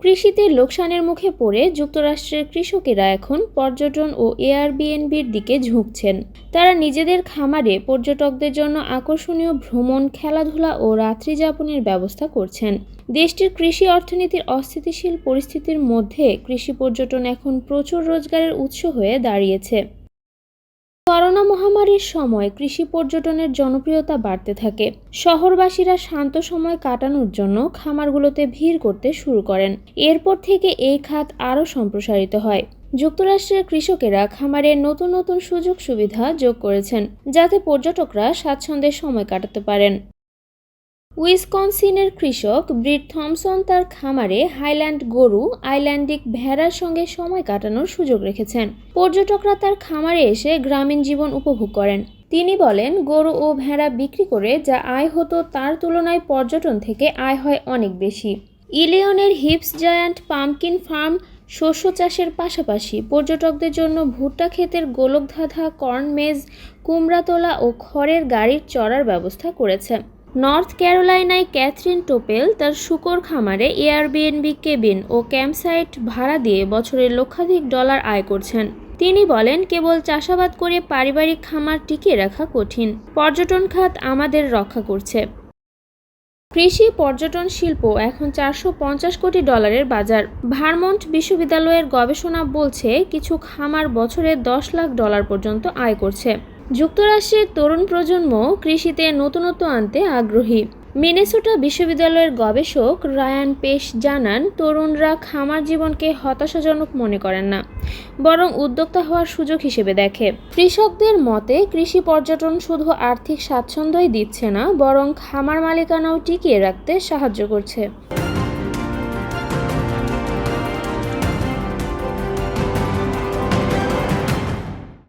কৃষিতে লোকসানের মুখে পড়ে যুক্তরাষ্ট্রের কৃষকেরা এখন পর্যটন ও এয়ারবিএনবির দিকে ঝুঁকছেন। তারা নিজেদের খামারে পর্যটকদের জন্য আকর্ষণীয় ভ্রমণ, খেলাধুলা ও রাত্রিযাপনের ব্যবস্থা করছেন। দেশটির কৃষি অর্থনীতির অস্থিতিশীল পরিস্থিতির মধ্যে কৃষি পর্যটন এখন প্রচুর রোজগারের উৎস হয়ে দাঁড়িয়েছে। করোনা মহামারীর সময় কৃষি পর্যটনের জনপ্রিয়তা বাড়তে থাকে। শহরবাসীরা শান্ত সময় কাটানোর জন্য খামারগুলোতে ভিড় করতে শুরু করেন। এরপর থেকে এই খাত আরও সম্প্রসারিত হয়। যুক্তরাষ্ট্রের কৃষকেরা খামারে নতুন নতুন সুযোগ সুবিধা যোগ করেছেন, যাতে পর্যটকরা স্বাচ্ছন্দ্যে সময় কাটাতে পারেন। উইসকনসিনের কৃষক ব্রিট থমসন তার খামারে হাইল্যান্ড গরু, আইল্যান্ডিক ভেড়ার সঙ্গে সময় কাটানোর সুযোগ রেখেছেন। পর্যটকরা তার খামারে এসে গ্রামীণ জীবন উপভোগ করেন। তিনি বলেন, গরু ও ভেড়া বিক্রি করে যা আয় হতো তার তুলনায় পর্যটন থেকে আয় হয় অনেক বেশি। ইলিয়নের হিপস জায়ান্ট পাম্পকিন ফার্ম শস্য চাষের পাশাপাশি পর্যটকদের জন্য ভুট্টা ক্ষেতের গোলকধাঁধা, কর্ন মেজ, কুমড়াতলা ও খড়ের গাড়ির চড়ার ব্যবস্থা করেছে। নর্থ ক্যারোলাইনায় ক্যাথরিন টোপেল তার শুকর খামারে এয়ারবিএনবি কেবিন ও ক্যাম্পসাইট ভাড়া দিয়ে বছরে লক্ষাধিক ডলার আয় করছেন। তিনি বলেন, কেবল চাষাবাদ করে পারিবারিক খামার টিকিয়ে রাখা কঠিন। পর্যটন খাত আমাদের রক্ষা করছে। কৃষি, পর্যটন শিল্প এখন চারশো পঞ্চাশ কোটি ডলারের বাজার। ভারমন্ট বিশ্ববিদ্যালয়ের গবেষণা বলছে, কিছু খামার বছরে দশ লাখ ডলার পর্যন্ত আয় করছে। যুক্তরাষ্ট্রের তরুণ প্রজন্ম কৃষিতে নতুনত্ব আনতে আগ্রহী। মিনেসোটা বিশ্ববিদ্যালয়ের গবেষক রায়ান পেশ জানান, তরুণরা খামার জীবনকে হতাশাজনক মনে করেন না, বরং উদ্যোক্তা হওয়ার সুযোগ হিসেবে দেখে। কৃষকদের মতে, কৃষি পর্যটন শুধু আর্থিক স্বাচ্ছন্দ্যই দিচ্ছে না, বরং খামার মালিকানাও টিকিয়ে রাখতে সাহায্য করছে।